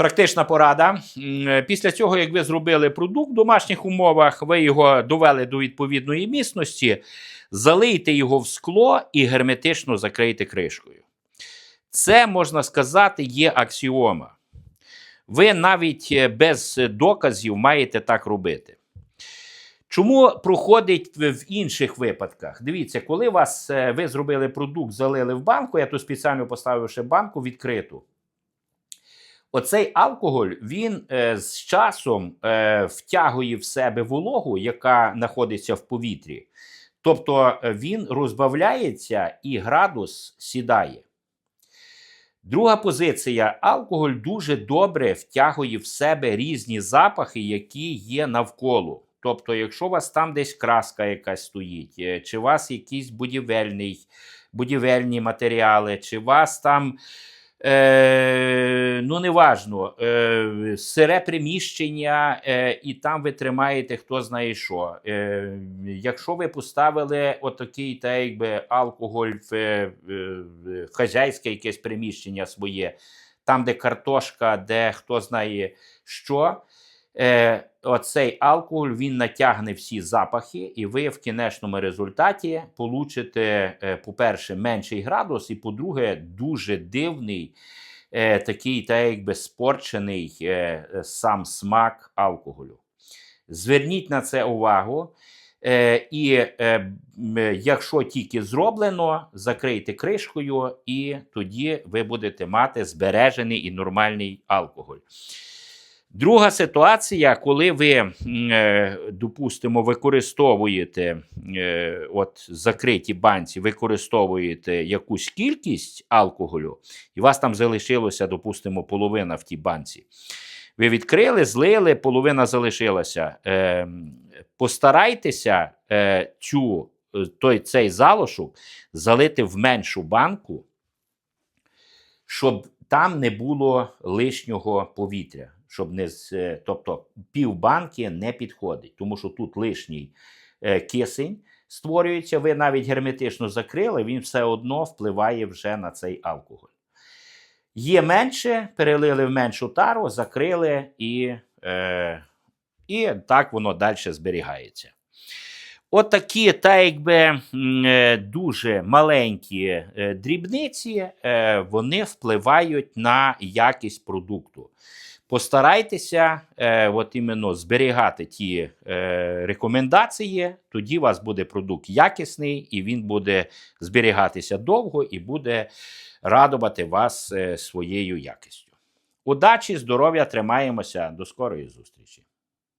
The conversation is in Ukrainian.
Практична порада. Після цього, як ви зробили продукт в домашніх умовах, ви його довели до відповідної міцності, залийте його в скло і герметично закрийте кришкою. Це, можна сказати, є аксіома. Ви навіть е, без доказів маєте так робити. Чому проходить в в інших випадках? Дивіться, коли вас, е, ви зробили продукт, залили в банку, я тут спеціально поставив ще банку відкриту. Оцей алкоголь він е, з часом е, втягує в себе вологу, яка знаходиться в повітрі. Тобто е, він розбавляється і градус сідає. Друга позиція: алкоголь дуже добре втягує в себе різні запахи, які є навколо. Тобто, якщо у вас там десь краска якась стоїть, е, чи у вас якісь будівельний, будівельні матеріали, чи у вас там, е, ну неважно, е, сире приміщення, е, і там ви тримаєте хто знає що. Е, якщо ви поставили отакий та якби алкоголь в, е, в хазяйське якесь приміщення своє, там, де картошка, де хто знає що. Е, оцей алкоголь він натягне всі запахи, і ви в кінечному результаті получите, е, по-перше, менший градус, і по-друге, дуже дивний, е, такий, та якби спорчений е, сам смак алкоголю. Зверніть на це увагу. Е, і е, якщо тільки зроблено, закрийте кришкою, і тоді ви будете мати збережений і нормальний алкоголь. Друга ситуація, коли ви, е, допустимо, використовуєте е, от закриті банці, використовуєте якусь кількість алкоголю, і у вас там залишилося, допустимо, половина в тій банці. Ви відкрили, злили, половина залишилася. Е, постарайтеся цю, той, цей залишок залити в меншу банку, щоб там не було лишнього повітря. Щоб не з, е, тобто пів банки не підходить, тому що тут лишній е, кисень створюється. Ви навіть герметично закрили, він все одно впливає вже на цей алкоголь. Є менше, перелили в меншу тару, закрили і, е, і так воно далі зберігається. От такі, та якби е, дуже маленькі е, дрібниці, е, вони впливають на якість продукту. Постарайтеся от іменно зберігати ті рекомендації, тоді у вас буде продукт якісний, і він буде зберігатися довго і буде радувати вас своєю якістю. Удачі, здоров'я, тримаємося. До скорої зустрічі!